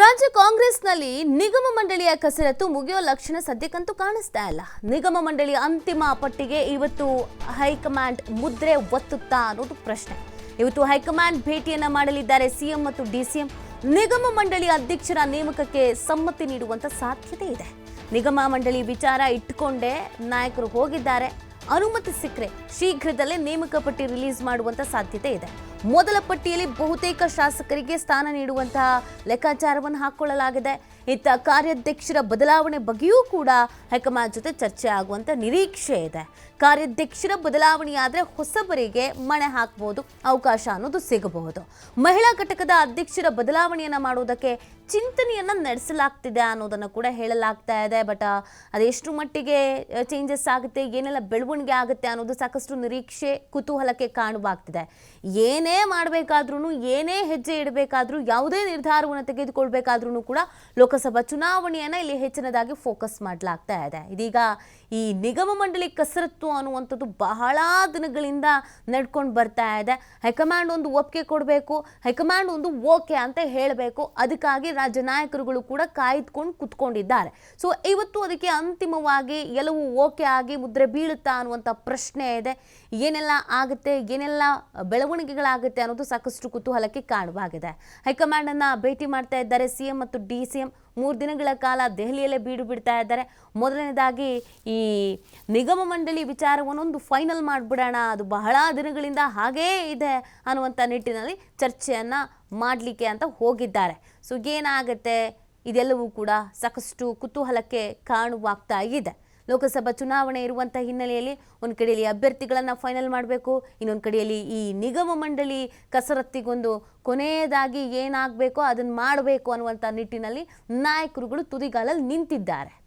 ರಾಜ್ಯ ಕಾಂಗ್ರೆಸ್ನಲ್ಲಿ ನಿಗಮ ಮಂಡಳಿಯ ಕಸರತ್ತು ಮುಗಿಯೋ ಲಕ್ಷಣ ಸದ್ಯಕ್ಕಂತೂ ಕಾಣಿಸ್ತಾ ಇಲ್ಲ. ನಿಗಮ ಮಂಡಳಿಯ ಅಂತಿಮ ಪಟ್ಟಿಗೆ ಇವತ್ತು ಹೈಕಮಾಂಡ್ ಮುದ್ರೆ ಒತ್ತುತ್ತಾ ಅನ್ನೋದು ಪ್ರಶ್ನೆ. ಇವತ್ತು ಹೈಕಮಾಂಡ್ ಭೇಟಿಯನ್ನ ಮಾಡಲಿದ್ದಾರೆ ಸಿಎಂ ಮತ್ತು ಡಿಸಿಎಂ. ನಿಗಮ ಮಂಡಳಿ ಅಧ್ಯಕ್ಷರ ನೇಮಕಕ್ಕೆ ಸಮ್ಮತಿ ನೀಡುವಂತ ಸಾಧ್ಯತೆ ಇದೆ. ನಿಗಮ ಮಂಡಳಿ ವಿಚಾರ ಇಟ್ಟುಕೊಂಡೇ ನಾಯಕರು ಹೋಗಿದ್ದಾರೆ. ಅನುಮತಿ ಸಿಕ್ಕರೆ ಶೀಘ್ರದಲ್ಲೇ ನೇಮಕ ಪಟ್ಟಿ ರಿಲೀಸ್ ಮಾಡುವಂತ ಸಾಧ್ಯತೆ ಇದೆ. ಮೊದಲ ಪಟ್ಟಿಯಲ್ಲಿ ಬಹುತೇಕ ಶಾಸಕರಿಗೆ ಸ್ಥಾನ ನೀಡುವಂತಹ ಲೆಕ್ಕಾಚಾರವನ್ನು ಹಾಕೊಳ್ಳಲಾಗಿದೆ. ಇತ್ತ ಕಾರ್ಯಾಧ್ಯಕ್ಷರ ಬದಲಾವಣೆ ಬಗ್ಗೆಯೂ ಕೂಡ ಹೈಕಮಾಂಡ್ ಜೊತೆ ಚರ್ಚೆ ಆಗುವಂತ ನಿರೀಕ್ಷೆ ಇದೆ. ಕಾರ್ಯಾಧ್ಯಕ್ಷರ ಬದಲಾವಣೆಯಾದರೆ ಹೊಸಬರಿಗೆ ಮಣೆ ಹಾಕಬಹುದು ಅವಕಾಶ ಅನ್ನೋದು ಸಿಗಬಹುದು. ಮಹಿಳಾ ಘಟಕದ ಅಧ್ಯಕ್ಷರ ಬದಲಾವಣೆಯನ್ನು ಮಾಡುವುದಕ್ಕೆ ಚಿಂತನೆಯನ್ನ ನಡೆಸಲಾಗ್ತಿದೆ ಅನ್ನೋದನ್ನು ಕೂಡ ಹೇಳಲಾಗ್ತಾ ಇದೆ. ಬಟ್ ಅದೆಷ್ಟು ಮಟ್ಟಿಗೆ ಚೇಂಜಸ್ ಆಗುತ್ತೆ, ಏನೆಲ್ಲ ಬೆಳವಣಿಗೆ ಆಗುತ್ತೆ ಅನ್ನೋದು ಸಾಕಷ್ಟು ನಿರೀಕ್ಷೆ, ಕುತೂಹಲಕ್ಕೆ ಕಾಣುವಾಗ್ತಿದೆ ಏನೇ ಮಾಡಬೇಕಾದ್ರೂ ಏನೇ ಹೆಜ್ಜೆ ಇಡಬೇಕಾದ್ರೂ, ಯಾವುದೇ ನಿರ್ಧಾರವನ್ನು ತೆಗೆದುಕೊಳ್ಬೇಕಾದ್ರೂ ಕೂಡ ಲೋಕಸಭಾ ಚುನಾವಣೆಯನ್ನು ಇಲ್ಲಿ ಹೆಚ್ಚಿನದಾಗಿ ಫೋಕಸ್ ಮಾಡಲಾಗ್ತಾ ಇದೆ. ಇದೀಗ ಈ ನಿಗಮ ಮಂಡಳಿ ಕಸರತ್ತು ಅನ್ನುವಂಥದ್ದು ಬಹಳ ದಿನಗಳಿಂದ ನಡ್ಕೊಂಡು ಬರ್ತಾ ಇದೆ. ಹೈಕಮಾಂಡ್ ಒಂದು ಒಪ್ಪಿಗೆ ಕೊಡಬೇಕು, ಹೈಕಮಾಂಡ್ ಒಂದು ಓಕೆ ಅಂತ ಹೇಳಬೇಕು. ಅದಕ್ಕಾಗಿ ರಾಜ್ಯ ನಾಯಕರುಗಳು ಕೂಡ ಕಾಯ್ದುಕೊಂಡು ಕುತ್ಕೊಂಡಿದ್ದಾರೆ. ಸೊ ಇವತ್ತು ಅದಕ್ಕೆ ಅಂತಿಮವಾಗಿ ಎಲ್ಲವೂ ಓಕೆ ಆಗಿ ಮುದ್ರೆ ಬೀಳುತ್ತಾ ಅನ್ನುವಂಥ ಪ್ರಶ್ನೆ ಇದೆ. ಏನೆಲ್ಲ ಆಗುತ್ತೆ, ಏನೆಲ್ಲ ಬೆಳವಣಿಗೆಗಳಾಗುತ್ತೆ ಅನ್ನೋದು ಸಾಕಷ್ಟು ಕುತೂಹಲಕ್ಕೆ ಕಾರಣವಾಗಿದೆ. ಹೈಕಮಾಂಡ್ ಅನ್ನ ಭೇಟಿ ಮಾಡ್ತಾ ಇದ್ದಾರೆ ಸಿಎಂ ಮತ್ತು ಡಿ ಸಿ ಎಂ ಮೂರು ದಿನಗಳ ಕಾಲ ದೆಹಲಿಯಲ್ಲೇ ಬೀಡು ಬಿಡ್ತಾ ಇದ್ದಾರೆ. ಮೊದಲನೇದಾಗಿ ಈ ನಿಗಮ ಮಂಡಳಿ ವಿಚಾರವನ್ನೊಂದು ಫೈನಲ್ ಮಾಡಿಬಿಡೋಣ. ಅದು ಬಹಳ ದಿನಗಳಿಂದ ಹಾಗೇ ಇದೆ ಅನ್ನುವಂಥ ನಿಟ್ಟಿನಲ್ಲಿ ಚರ್ಚೆಯನ್ನು ಮಾಡಲಿಕ್ಕೆ ಅಂತ ಹೋಗಿದ್ದಾರೆ. ಸೊ, ಏನಾಗುತ್ತೆ? ಇದೆಲ್ಲವೂ ಕೂಡ ಸಾಕಷ್ಟು ಕುತೂಹಲಕ್ಕೆ ಕಾಣುವಾಗ್ತಾ ಇದೆ. ಲೋಕಸಭಾ ಚುನಾವಣೆ ಇರುವಂಥ ಹಿನ್ನೆಲೆಯಲ್ಲಿ ಒಂದು ಕಡೆಯಲ್ಲಿ ಅಭ್ಯರ್ಥಿಗಳನ್ನು ಫೈನಲ್ ಮಾಡಬೇಕು, ಇನ್ನೊಂದು ಕಡೆಯಲ್ಲಿ ಈ ನಿಗಮ ಮಂಡಳಿ ಕಸರತ್ತಿಗೊಂದು ಕೊನೆಯದಾಗಿ ಏನಾಗಬೇಕೋ ಅದನ್ನು ಮಾಡಬೇಕು ಅನ್ನುವಂಥ ನಿಟ್ಟಿನಲ್ಲಿ ನಾಯಕರುಗಳು ತುದಿಗಾಲಲ್ಲಿ ನಿಂತಿದ್ದಾರೆ.